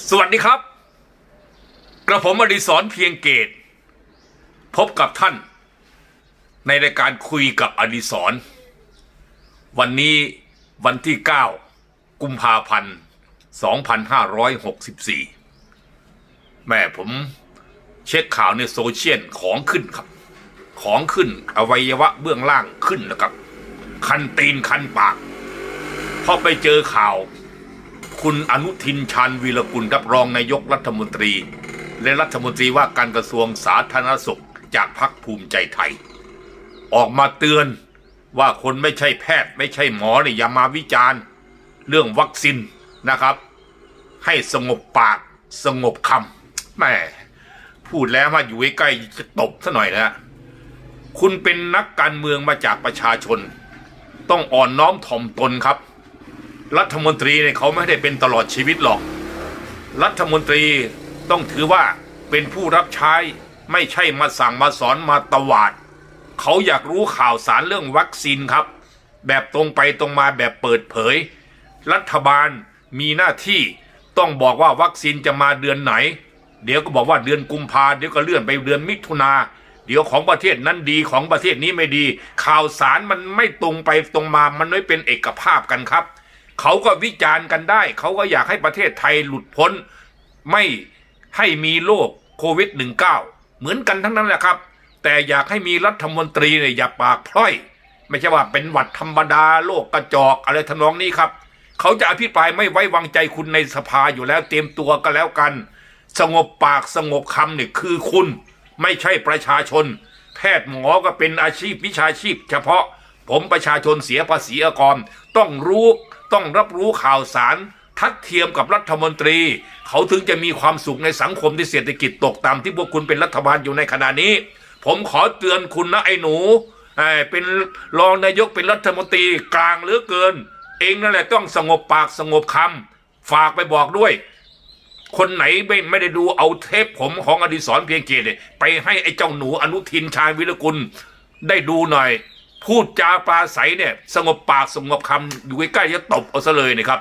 สวัสดีครับ กระผมอดิศรเพียงเกต พบกับท่าน ในรายการคุยกับอดิศร วันนี้วันที่ 9 กุมภาพันธ์ 2564 แม่ผมเช็คข่าวในโซเชียลของขึ้นครับ ของขึ้นอวัยวะเบื้องล่างขึ้นนะครับ คันตีนคันปากพอไปเจอข่าว คุณอนุทินชาญวีรกุลรับรองนายกรัฐมนตรี และรัฐมนตรีว่าการกระทรวงสาธารณสุขจากพรรคภูมิใจไทย ออกมาเตือนว่าคนไม่ใช่แพทย์ไม่ใช่หมอเนี่ยอย่ามาวิจารณ์ เรื่องวัคซีนนะครับ ให้สงบปากสงบคำแม่พูดแล้วว่าอยู่ใกล้จะตบซะหน่อยนะคุณเป็นนักการเมืองมาจากประชาชน ต้องอ่อนน้อมถ่อมตนครับ รัฐมนตรีเนี่ยเขาไม่ได้เป็นตลอดชีวิตหรอก รัฐมนตรีต้องถือว่าเป็นผู้รับใช้ไม่ใช่มาสั่งมาสอนมาตวาด เขาอยากรู้ข่าวสารเรื่องวัคซีนครับ แบบตรงไปตรงมาแบบเปิดเผย รัฐบาลมีหน้าที่ต้องบอกว่าวัคซีนจะมาเดือนไหน เดี๋ยวก็บอกว่าเดือนกุมภาเดี๋ยวก็เลื่อนไปเดือนมิถุนาเดี๋ยวของประเทศนั้นดีของประเทศนี้ไม่ดี ข่าวสารมันไม่ตรงไปตรงมามันไม่เป็นเอกภาพกันครับ เขาก็วิจารณ์กันได้ เขาก็อยากให้ประเทศไทยหลุดพ้น ไม่ให้มีโรคโควิด -19 เหมือนกันทั้งนั้นแหละครับ แต่อยากให้มีรัฐมนตรีเนี่ยอย่าปากพร่อย ไม่ใช่ว่าเป็นหวัดธรรมดาโรคกระจอกอะไรทำนองนี้ครับ เขาจะอภิปรายไม่ไว้วางใจคุณในสภาอยู่แล้วเตรียมตัวกันแล้วกัน สงบปากสงบคำเนี่ยคือคุณ ไม่ใช่ประชาชน แพทย์หมอก็เป็นอาชีพวิชาชีพ เฉพาะ ผมประชาชนเสียภาษีอากร ต้องรู้ต้องรับรู้ข่าวสาร ทัดเทียมกับรัฐมนตรี เขาถึงจะมีความสุขในสังคมที่เศรษฐกิจตกต่ำที่พวกคุณเป็นรัฐบาลอยู่ในขณะนี้ ผมขอเตือนคุณนะไอ้หนูเป็นรองนายกเป็นรัฐมนตรีกลางเหลือเกิน เองนั่นแหละต้องสงบปากสงบคำฝากไปบอกด้วย คนไหนไม่ไม่ได้ดูเอาเทปผมของอดิศรเพียงเกตไปให้ไอ้เจ้าหนูอนุทินชาญวิรกุลได้ดูหน่อย พูดจาปลาใสเนี่ย สงบปากสงบคำอยู่ใกล้ๆจะตบเอาซะเลยนะครับ